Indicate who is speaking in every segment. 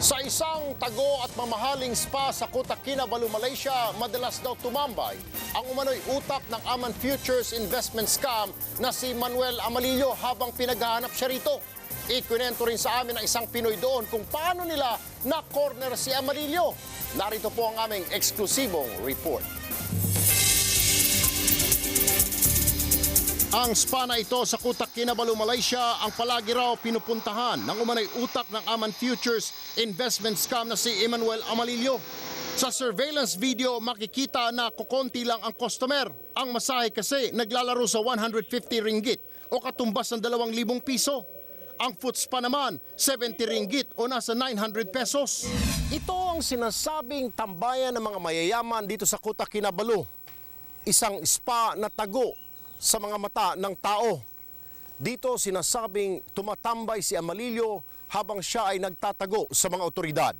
Speaker 1: Sa isang tago at mamahaling spa sa Kota Kinabalu, Malaysia, madalas daw tumambay ang umano'y utak ng Aman Futures Investment Scam na si Manuel Amalillo habang pinaghahanap siya rito. Ikwinento rin sa amin ng isang Pinoy doon kung paano nila na-corner si Amalillo. Narito po ang aming eksklusibong report. Ang spa na ito sa Kutak Kinabalu, Malaysia ang palagi raw pinupuntahan ng umanay utak ng Aman Futures investment scam na si Emmanuel Amalillo. Sa surveillance video, makikita na kukonti lang ang customer. Ang masahe kasi naglalaro sa 150 ringgit o katumbas ng 2,000 piso. Ang foot spa naman, 70 ringgit o nasa 900 pesos. Ito ang sinasabing tambayan ng mga mayayaman dito sa Kutak Kinabalu. Isang spa na tago sa mga mata ng tao. Dito sinasabing tumatambay si Amalillo habang siya ay nagtatago sa mga otoridad.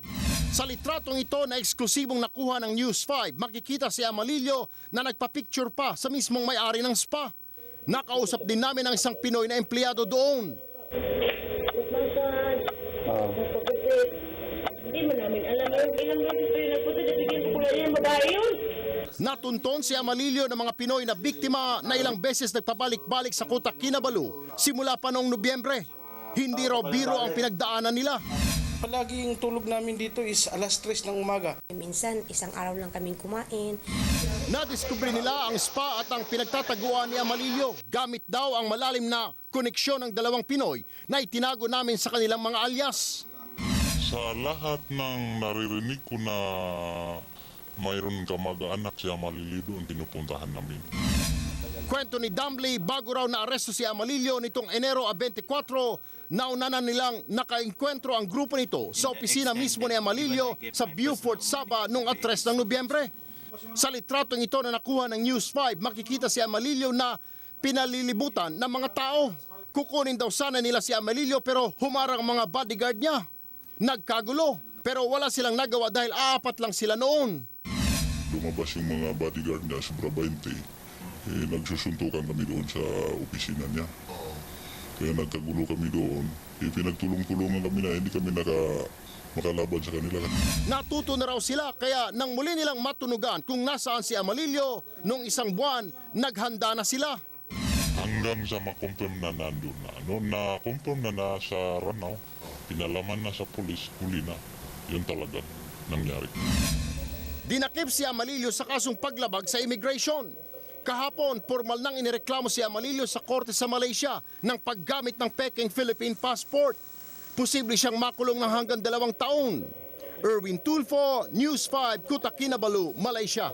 Speaker 1: Sa litratong ito na eksklusibong nakuha ng News 5, makikita si Amalillo na nagpa-picture pa sa mismong may-ari ng spa. Nakausap din namin ang isang Pinoy na empleyado doon.
Speaker 2: Magpagupit. Hindi mo namin alam. Ilang
Speaker 1: Natunton si Amalillo ng mga Pinoy na biktima na ilang beses nagpabalik-balik sa Kutak Kinabalu simula pa noong Nobyembre. Hindi raw biro ang pinagdaanan nila.
Speaker 3: Palaging tulog namin dito is alas 3 ng umaga.
Speaker 4: Minsan, isang araw lang kaming kumain.
Speaker 1: Nadiskubre nila ang spa at ang pinagtataguan ni Amalillo. Gamit daw ang malalim na koneksyon ng dalawang Pinoy na itinago namin sa kanilang mga alias.
Speaker 5: Sa lahat ng naririnig ko na mayroon kamag-anak si Amalili doon, pinupuntahan namin.
Speaker 1: Kwento ni Damley, bago raw na-aresto si Amalillo nitong Enero a 24, nauna na nilang nakainkwentro ang grupo nito sa opisina mismo ni Amalillo sa Beaufort, Saba noong 3 ng Nobyembre. Sa litratong ito na nakuha ng News 5, makikita si Amalillo na pinalilibutan ng mga tao. Kukunin daw sana nila si Amalillo pero humarang ang mga bodyguard niya. Nagkagulo. Pero wala silang nagawa dahil aapat lang sila noon.
Speaker 5: Lumabas yung mga bodyguard niya sa Brabante. Eh, nagsusuntukan kami doon sa opisina niya. Kaya nagkagulo kami doon. Eh, pinagtulong-tulungan kami na hindi kami naka, makalaban sa kanila.
Speaker 1: Natuto na raw sila kaya nang muli nilang matunugan kung nasaan si Amalillo nung isang buwan, naghanda na sila.
Speaker 5: Hanggang sa makonfirm na nandun na. Noon na-confirm na nasa Ranao, pinalaman na sa polis, huli na. Yun talaga nangyari.
Speaker 1: Dinakip si Amalillo sa kasong paglabag sa immigration. Kahapon, formal nang inireklamo si Amalillo sa korte sa Malaysia ng paggamit ng peking Philippine passport. Posible siyang makulong ng hanggang dalawang taon. Erwin Tulfo, News 5, Kutakinabalu, Malaysia.